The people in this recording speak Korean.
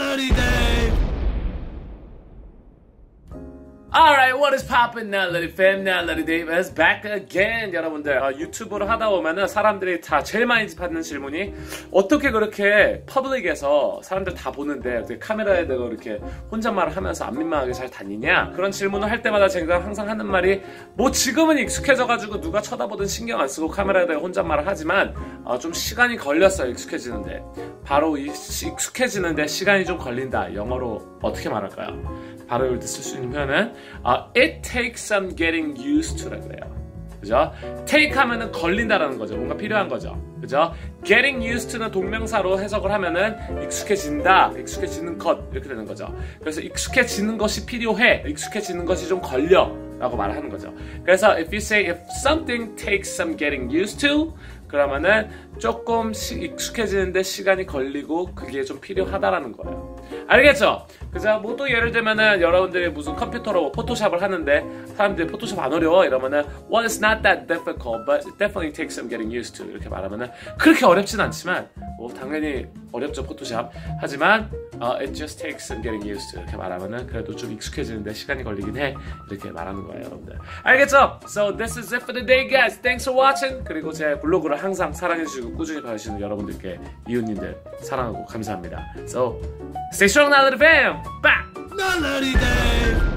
Melody Dave. Alright, what is poppin' now, Lady Fam? Now, Lady Dave is back again. 여러분들, 어, 유튜브를 하다 보면은 사람들이 다 제일 많이 받는 질문이 어떻게 그렇게 퍼블릭에서 사람들 다 보는데 어떻게 카메라에 대고 이렇게 혼잣말을 하면서 안 민망하게 잘 다니냐? 그런 질문을 할 때마다 제가 항상 하는 말이 뭐 지금은 익숙해져가지고 누가 쳐다보든 신경 안 쓰고 카메라에 대고 혼잣말을 하지만 어, 좀 시간이 걸렸어요, 익숙해지는데. 바로 이 익숙해지는데 시간이 좀 걸린다. 영어로 어떻게 말할까요? 바로 이럴 때 쓸 수 있는 표현은 어, It takes some getting used to라고 해요. 그죠? take 하면은 걸린다라는 거죠. 뭔가 필요한 거죠. 그죠? getting used to는 동명사로 해석을 하면은 익숙해진다, 익숙해지는 것 이렇게 되는 거죠. 그래서 익숙해지는 것이 필요해, 익숙해지는 것이 좀 걸려 라고 말을 하는 거죠. 그래서 if you say if something takes some getting used to 그러면은 조금 익숙해지는데 시간이 걸리고 그게 좀 필요하다라는 거예요. 알겠죠? 그죠? 뭐 또 예를 들면은 여러분들이 무슨 컴퓨터로 뭐 포토샵을 하는데 사람들이 포토샵 안 어려워 이러면은 Well, it's not that difficult, but it definitely takes some getting used to 이렇게 말하면은 그렇게 어렵진 않지만 뭐 당연히 어렵죠 포토샵 하지만 uh, it just takes getting used to 이렇게 말하면은 그래도 좀 익숙해지는데 시간이 걸리긴 해 이렇게 말하는 거예요 여러분들 알겠죠? So this is it for the day guys thanks for watching 그리고 제 블로그를 항상 사랑해주시고 꾸준히 봐주시는 여러분들께 이웃님들 사랑하고 감사합니다 So stay strong little fam! Bye! Melody Dave!